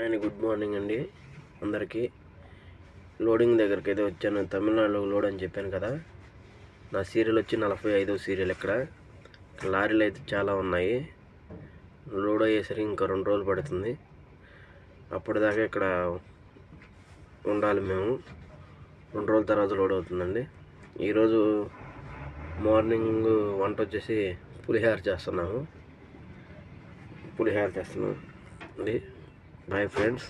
ఆయన good morning అండి. అందరికీ లోడింగ్ దగ్గరికి అయితే వచ్చాను. తమిళనాడులో లోడ్ అని చెప్పాను కదా. నా సీరియల్ వచ్చి నలభై ఐదో సీరియల్ ఇక్కడ. ఇక్కడ లారీలు అయితే చాలా ఉన్నాయి. లోడ్ అయ్యేసరికి ఇంకా రెండు రోజులు పడుతుంది. అప్పటిదాకా ఇక్కడ ఉండాలి మేము. రెండు రోజుల తర్వాత లోడ్ అవుతుందండి. ఈరోజు మార్నింగ్ వంట వచ్చేసి పులిహార చేస్తున్నాము. పులిహార చేస్తున్నాం అండి బాయ్ ఫ్రెండ్స్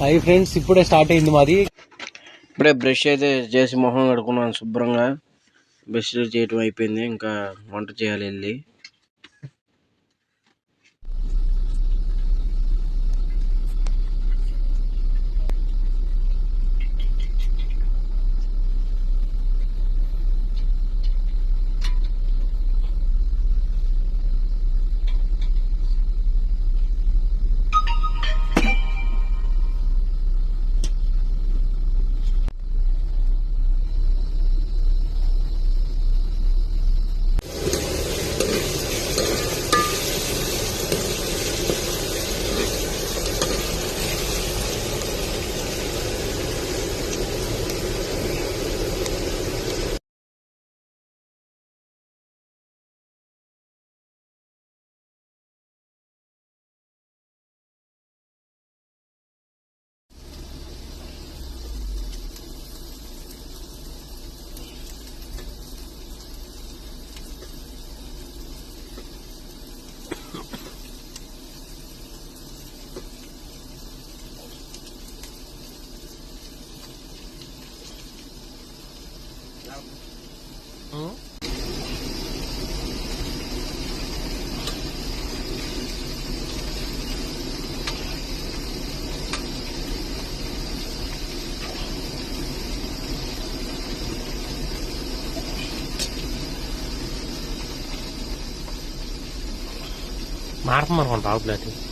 హాయ్ ఫ్రెండ్స్ ఇప్పుడే స్టార్ట్ అయింది మాది. ఇప్పుడే బ్రష్ అయితే చేసి మొహం కడుకున్నాను శుభ్రంగా. బ్రష్ చేయటం అయిపోయింది. ఇంకా వంట చేయాలి వెళ్ళి. Maar het maar gewoon de oud.